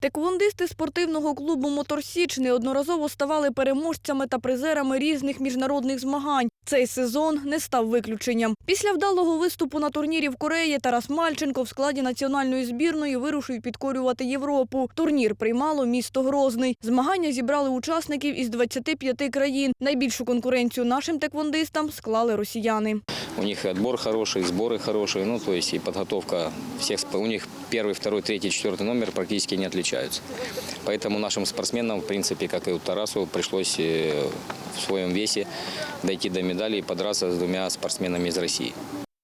Теквондисти спортивного клубу «Моторсіч» неодноразово ставали переможцями та призерами різних міжнародних змагань. Цей сезон не став виключенням. Після вдалого виступу на турнірі в Кореї Тарас Мальченко в складі національної збірної вирушив підкорювати Європу. Турнір приймало місто Грозний. Змагання зібрали учасників із 25 країн. Найбільшу конкуренцію нашим теквондистам склали росіяни. У них и отбор хороший, и сборы хорошие, ну, то есть и подготовка всех, сп- у них первый, второй, третий, четвертый номер практически не отличаются. Поэтому нашим спортсменам, в принципе, как и у Тарасу, пришлось э, в своем весе дойти до медали и подраться с двумя спортсменами из России.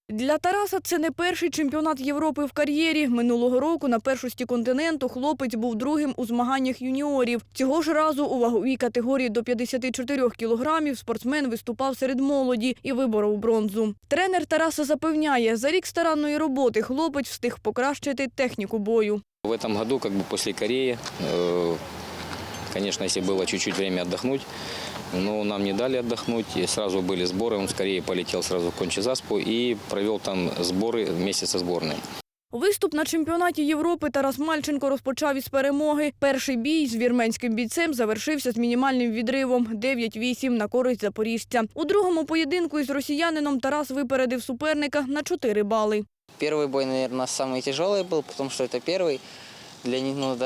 Для Тараса це не перший чемпіонат Європи в кар'єрі. Минулого року на першості континенту хлопець був другим у змаганнях юніорів. Цього ж разу у ваговій категорії до 54 кілограмів спортсмен виступав серед молоді і виборов бронзу. Тренер Тараса запевняє, за рік старанної роботи хлопець встиг покращити техніку бою. В этом году, как бы после Кореи, э, конечно, если было чуть-чуть время отдохнуть, но нам не дали отдохнуть, и сразу были сборы, он скорее полетел сразу в Кончезаспу и провел там сборы вместе со сборной. Виступ на чемпіонаті Європи Тарас Мальченко розпочав із перемоги. Перший бій з вірменським бійцем завершився з мінімальним відривом 9-8 на користь запоріжця. У другому поєдинку із росіянином Тарас випередив суперника на 4 бали. Первый бой, наверное, самый тяжелый был, потому что это первый. Для них, ну,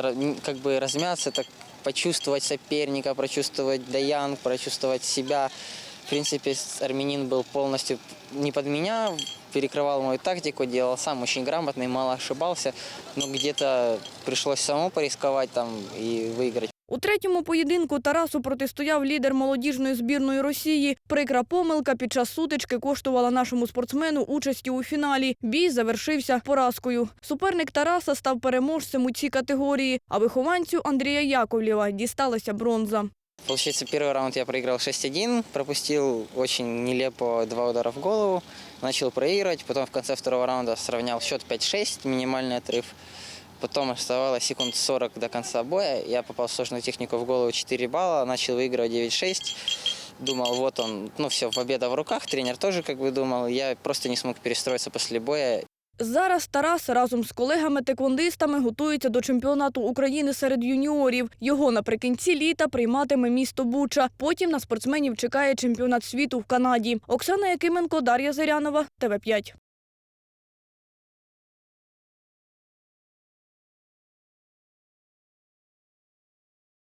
как бы размяться, так почувствовать соперника, прочувствовать Даян, прочувствовать себя. В принципе, армянин был полностью не под меня, перекрывал мою тактику, делал сам очень грамотный, мало ошибался. Но где-то пришлось самому порисковать там и выиграть. У третьому поєдинку Тарасу протистояв лідер молодіжної збірної Росії. Прикра помилка під час сутички коштувала нашому спортсмену участі у фіналі. Бій завершився поразкою. Суперник Тараса став переможцем у цій категорії, а вихованцю Андрія Яковлєва дісталася бронза. Получается, первый раунд я проиграл 6-1, пропустил очень нелепо два удара в голову, начал проигрывать, потом в конце второго раунда сравнял счет 5-6, минимальный отрыв. Потом оставалось секунд 40 до конца боя, я попал в сложную технику в голову 4 балла, начал выигрывать 9-6. Думал, вот он, ну все, победа в руках, тренер тоже как бы думал, я просто не смог перестроиться после боя, Зараз Тарас разом з колегами-теквондистами готується до чемпіонату України серед юніорів. Його наприкінці літа прийматиме місто Буча. Потім на спортсменів чекає чемпіонат світу в Канаді. Оксана Якименко, Дар'я Зарянова, ТВ 5